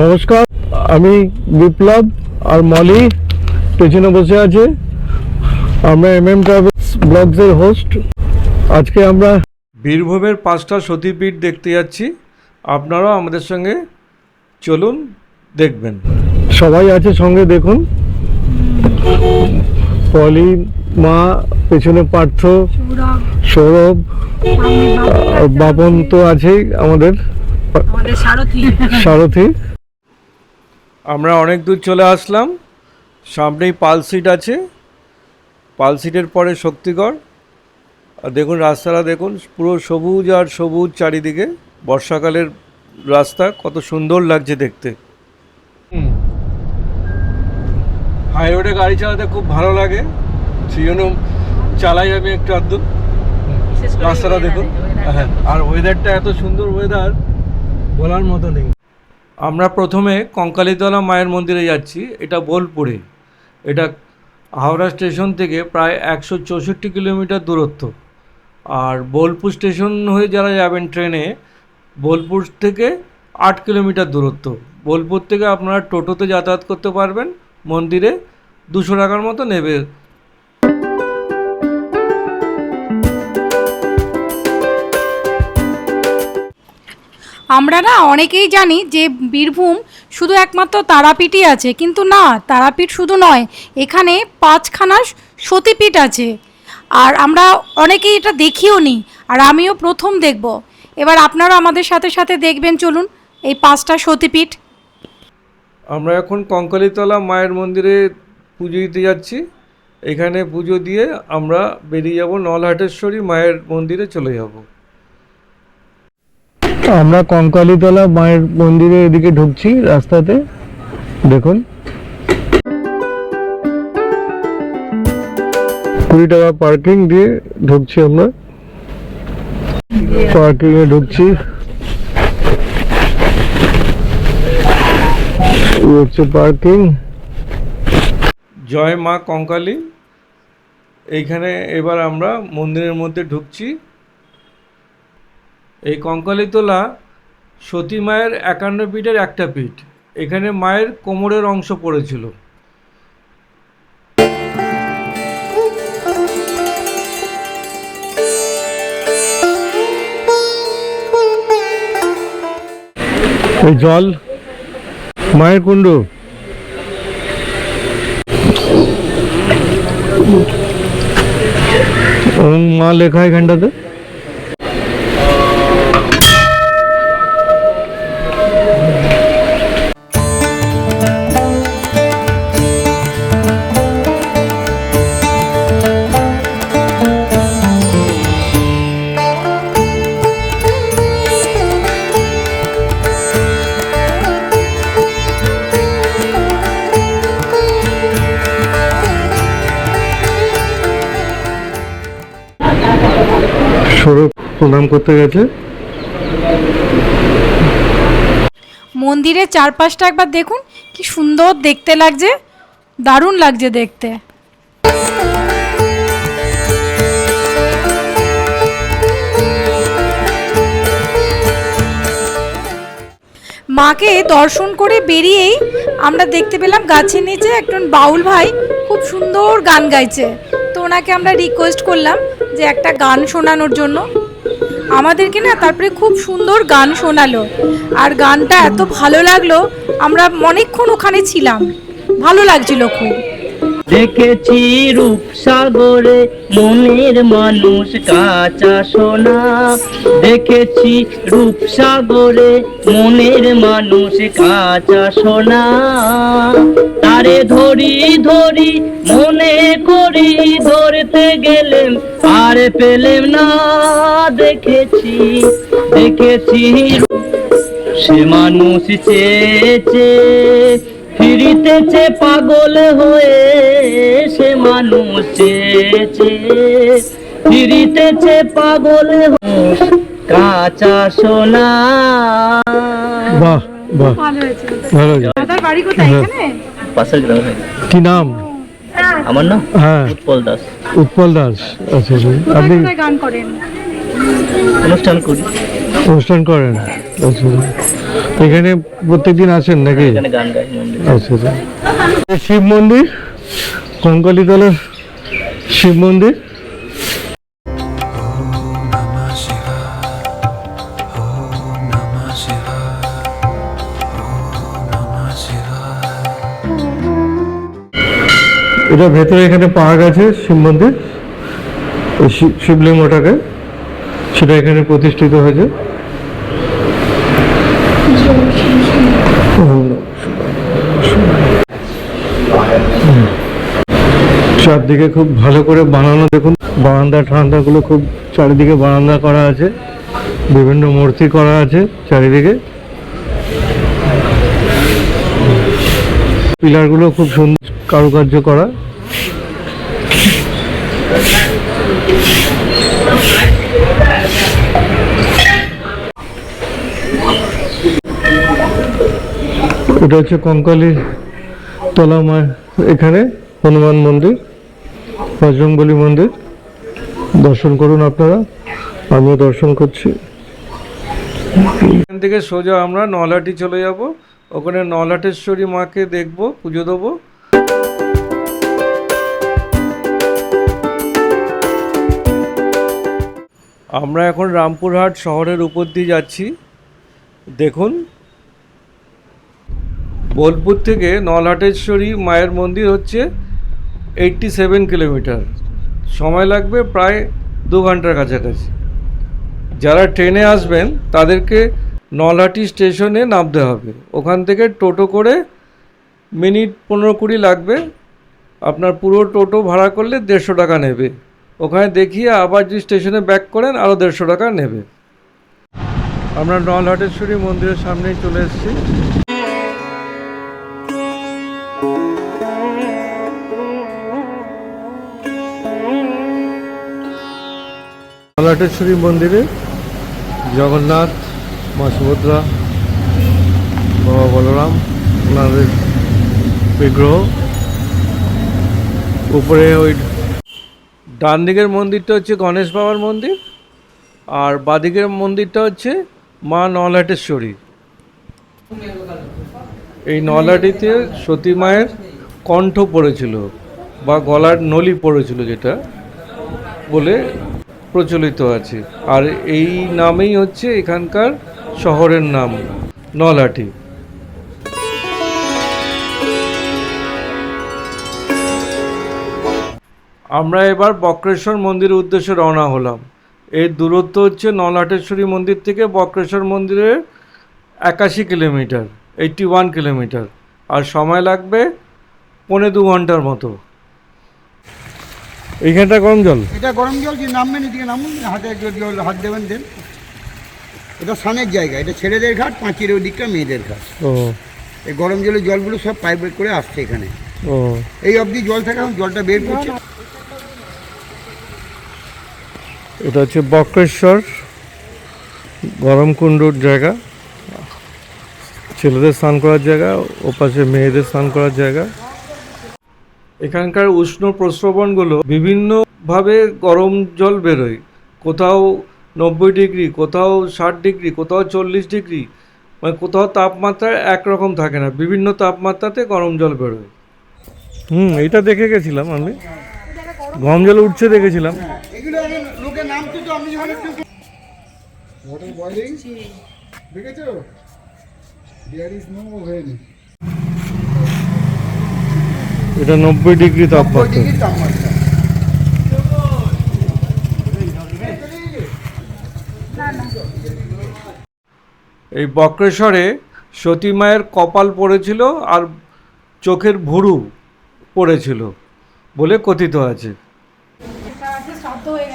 নমস্কার আমি বিপ্লব আর মলি পেছনে বসে আছে। আমরা এম এম ট্রাভেলস ব্লগসের হোস্ট আজকে আমরা বীরভূমের পাঁচটা সতীপীঠ দেখতে যাচ্ছি। আপনারাও আমাদের সঙ্গে চলুন দেখবেন। সবাই আছে সঙ্গে দেখুন। পলি মা পেছনে পার্থ সৌরভ বাপন তো আছেই আমাদের। আমাদের সারথি। সারথী। আমরা অনেক দূর চলে আসলাম। সামনেই পাল সিট আছে। পাল সিটের পরে শক্তিগড়। আর দেখুন রাস্তাটা দেখুন পুরো সবুজ আর সবুজ চারিদিকে। বর্ষাকালের রাস্তা কত সুন্দর লাগছে দেখতে। হাই রোডে গাড়ি চালাতে খুব ভালো লাগে। সেই জন্য চালাই আমি একটু আধটু। রাস্তাটা দেখুন। হ্যাঁ আর ওয়েদারটা এত সুন্দর ওয়েদার বলার মতো নেই। আমরা প্রথমে কঙ্কালীতলা মায়ের মন্দিরে যাচ্ছি, এটা বোলপুরে। এটা হাওড়া স্টেশন থেকে প্রায় একশো চৌষট্টি কিলোমিটার দূরত্ব। আর বোলপুর স্টেশন হয়ে যারা যাবেন ট্রেনে, বোলপুর থেকে আট কিলোমিটার দূরত্ব। বোলপুর থেকে আপনারা টোটোতে যাতায়াত করতে পারবেন, মন্দিরে দুশো টাকার মতো নেবে আমরা না অনেকেই জানি যে বীরভূম শুধু একমাত্র তারাপীঠই আছে, কিন্তু না, তারাপীঠ শুধু নয়, এখানে পাঁচখানা সতীপীঠ আছে। আর আমরা অনেকেই এটা দেখিও নি, আর আমিও প্রথম দেখব। এবার আপনারা আমাদের সাথে সাথে দেখবেন, চলুন, এই পাঁচটা সতীপীঠ। আমরা এখন কঙ্কালীতলা মায়ের মন্দিরে পুজো দিতে যাচ্ছি। এখানে পুজো দিয়ে আমরা বেরিয়ে যাব নলহাটেশ্বরী মায়ের মন্দিরে চলে যাব। আমরা কঙ্কালীতলা মায়ের মন্দিরের এদিকে ঢুকছি রাস্তাতে। দেখুন। কুড়ি টাকা পার্কিং দিয়ে ঢুকছি আমরা। পার্কিং এ ঢুকছি। হচ্ছে পার্কিং জয় মা কঙ্কালী। এইখানে এবার আমরা মন্দিরের মধ্যে ঢুকছি। এই কঙ্কালীতলা সতী মায়ের একান্ন পীঠের একটা পীঠ। এখানে মায়ের কোমরের অংশ পড়েছিল। এই জল, মায়ের কুণ্ড। মা লেখা এখানটাতে। স্বরূপ প্রণাম করতে গেছে। মন্দিরের চারপাশটা একবার দেখুন, কি সুন্দর দেখতে লাগছে, দারুণ লাগছে দেখতে। মাকে দর্শন করে বেরিয়েই আমরা দেখতে পেলাম গাছের নিচে একজন বাউল ভাই খুব সুন্দর গান গাইছে। তো ওনাকে আমরা রিকোয়েস্ট করলাম যে একটা গান শোনানোর জন্য। আমাদেরকে না তারপরে খুব সুন্দর গান শোনালো। আর গানটা এত ভালো লাগল, আমরা অনেকক্ষণ ওখানে ছিলাম। ভালো লাগছিল খুব। দেখেছি রূপসাগরে মনের মানুষ কাঁচা সোনা। দেখেছি রূপসাগরে মনের মানুষ কাঁচা সোনা। তারে ধরি ধরি, মনে করি ধরতে গেলেম, আর পেলেম না। দেখেছি দেখেছি সে মানুষ চেয়েছে ফিরিতেছে পাগল হয়ে সে মানুষ চেয়েছে ফিরিতেছে পাগল হয়ে কাঁচা সোনা। বাহ বাহ। ভালো বাড়ি কোথায়? এখানে? পাশের গ্রামে। কি নাম? আমার না হ্যাঁ। উৎপল দাস। উৎপল দাস। আচ্ছা আচ্ছা। আপনি গান করেন? অনুষ্ঠান করি। অনুষ্ঠান করেন? আচ্ছা। এখানে প্রত্যেকদিন আসেন নাকি? এখানে গান গাই মন্দির। আচ্ছা আচ্ছা। শিব মন্দির? কঙ্কালীতলার শিব মন্দির? এটা ভেতরে এখানে পাওয়া আছে শিব মন্দির। শিবলিঙ্গটাকে সেটা এখানে প্রতিষ্ঠিত হয়েছে? চারদিকে খুব ভালো করে বানানো, দেখুন। বারান্দা ঠান্ডাগুলো খুব চারিদিকে বারান্দা করা আছে। বিভিন্ন মূর্তি করা আছে চারিদিকে। পিলারগুলো খুব সুন্দর কারুকার্য করা। এটা হচ্ছে কঙ্কালী তলা মা এখানে হনুমান মন্দির, বজরংবলী মন্দির। দর্শন করুন আপনারা, আমিও দর্শন করছি। এখান থেকে সোজা আমরা নলহাটি চলে যাব। ওখানে নলাটেশ্বরী মাকে দেখব, পুজো দেবো। আমরা এখন রামপুরহাট শহরের উপর দিয়ে যাচ্ছি। দেখুন বোলপুর থেকে নলহাটেশ্বরী মায়ের মন্দির হচ্ছে এইটটি সেভেন কিলোমিটার সময় লাগবে প্রায় দু ঘণ্টার কাছাকাছি। যারা ট্রেনে আসবেন, তাদেরকে নলহাটি স্টেশনে নামতে হবে। ওখান থেকে টোটো করে মিনিট পনেরো কুড়ি লাগবে। আপনার পুরো টোটো ভাড়া করলে দেড়শো টাকা নেবে। ওখানে দেখিয়ে আবার যদি স্টেশনে ব্যাক করেন আরও দেড়শো টাকা নেবে। আমরা নলহাটেশ্বরী মন্দিরের সামনেই চলে এসেছি। নলহাটেশ্বরী মন্দিরে জগন্নাথ, মা সুভদ্রা, বাবা বলরাম, ওনাদের বিগ্রহ। উপরে ওই ডান দিকের মন্দিরটা হচ্ছে গণেশ বাবার মন্দির, আর বাদিকের মন্দিরটা হচ্ছে মা নলাটেশ্বরী। এই নলহাটিতে সতী মায়ের কণ্ঠ পড়েছিল, বা গলার নলি পড়েছিল যেটা বলে প্রচলিত আছে। আর এই নামেই হচ্ছে এখানকার শহরের নাম নলহাটি আমরা এবার বক্রেশ্বর মন্দিরের উদ্দেশ্যে রওনা হলাম। এর দূরত্ব হচ্ছে নলাটেশ্বরী মন্দির থেকে বক্রেশ্বর মন্দিরের একাশি কিলোমিটার এইটটি ওয়ান কিলোমিটার। আর সময় লাগবে পৌনে দু ঘণ্টার মতো। এইখানটা গরম জল? এটা গরম জল যে নামবেন এদিকে নামুন হাতে জল হাত দেবেন দেন। এটা স্নানের জায়গা এটা ছেলেদের ঘাট পাঁচির ওই দিকটা মেয়েদের ঘাট। ও। এই গরম জলের জলগুলো সব পাইপ করে আসছে এখানে। ও। এই অবধি জল থাকে এখন জলটা বের করছে। এটা হচ্ছে বক্রেশ্বর গরম কুণ্ডুর জায়গা। ছেলেদের স্নান করার জায়গা ওপাশে মেয়েদের স্নান করার জায়গা। এখানকার উষ্ণ প্রস্রবণগুলো বিভিন্নভাবে গরম জল বেরোয়। কোথাও নব্বই ডিগ্রি কোথাও ষাট ডিগ্রি কোথাও চল্লিশ ডিগ্রি মানে কোথাও তাপমাত্রা একরকম থাকে না। বিভিন্ন তাপমাত্রাতে গরম জল বেরোয়। হুম এটা দেখে গেছিলাম আমি। গরম জল উঠছে দেখেছিলাম। এগুলো এখন লোকের নাম তো তো আপনি যখন একটু ওয়াটার বয়লিং দেখেছ দেয়ার ইজ নো ওভেন এটা নব্বই ডিগ্রি তাপমাত্রা। এই বক্রেশ্বরে সতী মায়ের কপাল পড়েছিল আর চোখের ভুরু পড়েছিল বলে কথিত আছে। হয়ে।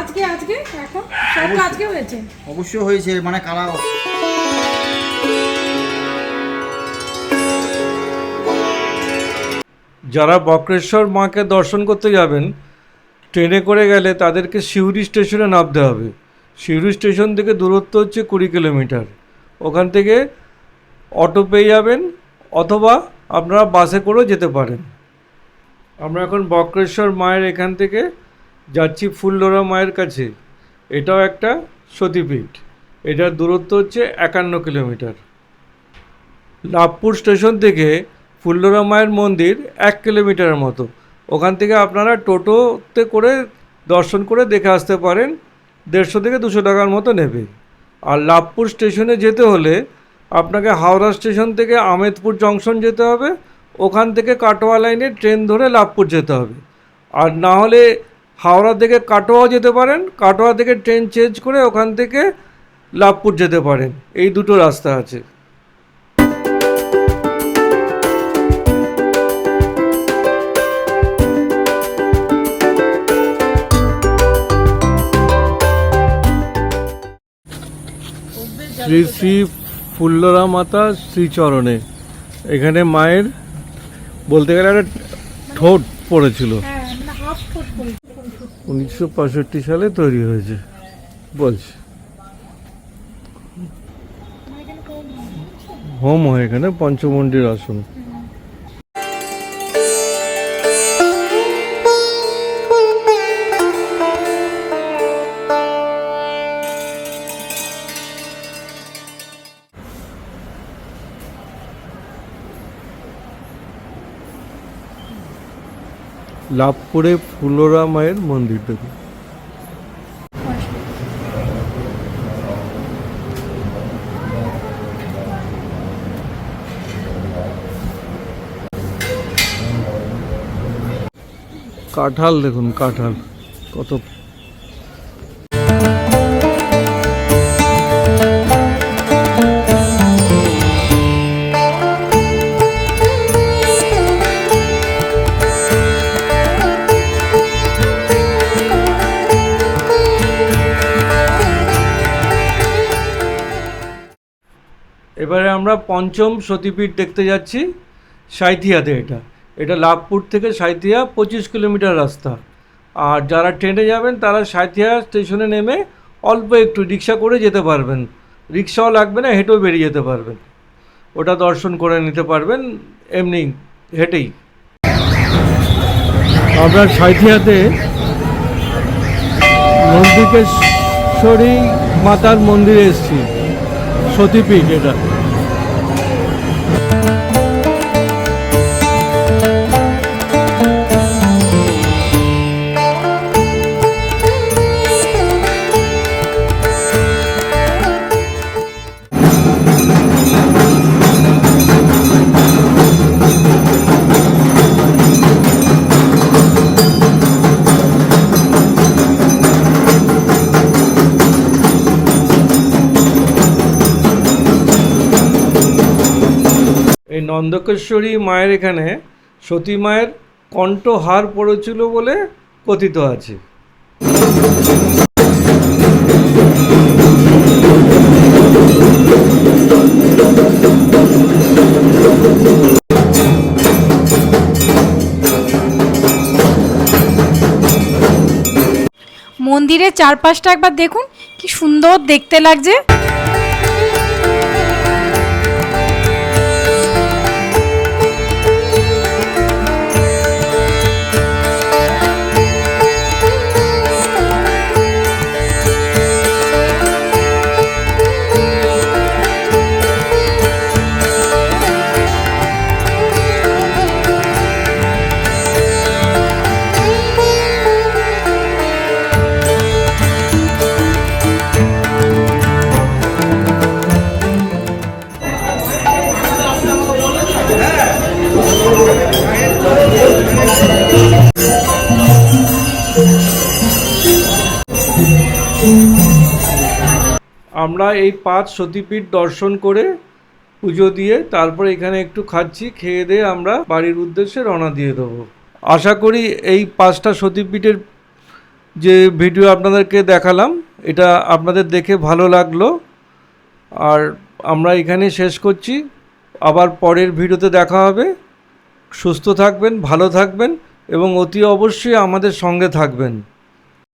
আজকে আজকে? এখন? সব আজকে হয়েছে? অবশ্যই হয়েছে মানে কারা যারা বক্রেশ্বর মাকে দর্শন করতে যাবেন, ট্রেনে করে গেলে তাদেরকে সিউড়ি স্টেশনে নামতে হবে। সিউড়ি স্টেশন থেকে দূরত্ব হচ্ছে কুড়ি কিলোমিটার। ওখান থেকে অটো পেয়ে যাবেন অথবা আপনারা বাসে করেও যেতে পারেন। আমরা এখন বক্রেশ্বর মায়ের এখান থেকে যাচ্ছি ফুলডোরা মায়ের কাছে। এটাও একটা সতীপীঠ। এটার দূরত্ব হচ্ছে একান্ন কিলোমিটার। লাভপুর স্টেশন থেকে ফুল্লরা মায়ের মন্দির এক কিলোমিটারের মতো। ওখান থেকে আপনারা টোটোতে করে দর্শন করে দেখে আসতে পারেন, দেড়শো থেকে দুশো টাকার মতো নেবে। আর লাভপুর স্টেশনে যেতে হলে আপনাকে হাওড়া স্টেশন থেকে আমেদপুর জংশন যেতে হবে, ওখান থেকে কাটোয়া লাইনে ট্রেন ধরে লাভপুর যেতে হবে। আর না হলে হাওড়া থেকে কাটোয়া যেতে পারেন, কাটোয়া থেকে ট্রেন চেঞ্জ করে ওখান থেকে লাভপুর যেতে পারেন। এই দুটো রাস্তা আছে। শ্রী শ্রী ফুল্লরা মাতা শ্রীচরণে। এখানে মায়ের বলতে গেলে একটা ঠোঁট পড়েছিল। উনিশশো পঁয়ষট্টি সালে তৈরি হয়েছে, বলছি। হোম হয় এখানে, পঞ্চমন্ডির আসন। লাভপুরে ফুলোরা মায়ের মন্দির দেখুন। কাঁঠাল দেখুন কাঁঠাল। কত আমরা পঞ্চম সতীপীঠ দেখতে যাচ্ছি, সাঁইথিয়াতে এটা। এটা লাভপুর থেকে সাঁইথিয়া পঁচিশ কিলোমিটার রাস্তা। আর যারা ট্রেনে যাবেন, তারা সাঁইথিয়া স্টেশনে নেমে অল্প একটু রিক্সা করে যেতে পারবেন। রিক্সাও লাগবে না, হেঁটেও বেরিয়ে যেতে পারবেন। ওটা দর্শন করে নিতে পারবেন, এমনি হেঁটেই। আমরা সাঁইথিয়াতে নন্দিকেশ্বরী মাতার মন্দিরে এসেছি, সতীপীঠ এটা। নন্দকেশ্বরী মায়ের এখানে সতী মায়ের কণ্ঠহার পড়েছিল বলে কথিত আছে। মন্দিরের চারপাশটা একবার দেখুন, কি সুন্দর দেখতে লাগছে। আমরা এই পাঁচ সতীপীঠ দর্শন করে পুজো দিয়ে তারপর এখানে একটু খাচ্ছি, খেয়ে দিয়ে আমরা বাড়ির উদ্দেশ্যে রওনা দিয়ে দেবো। আশা করি এই পাঁচটা সতীপীঠের যে ভিডিও আপনাদেরকে দেখালাম, এটা আপনাদের দেখে ভালো লাগল। আর আমরা এখানে শেষ করছি। আবার পরের ভিডিওতে দেখা হবে। সুস্থ থাকবেন, ভালো থাকবেন এবং অতি অবশ্যই আমাদের সঙ্গে থাকবেন।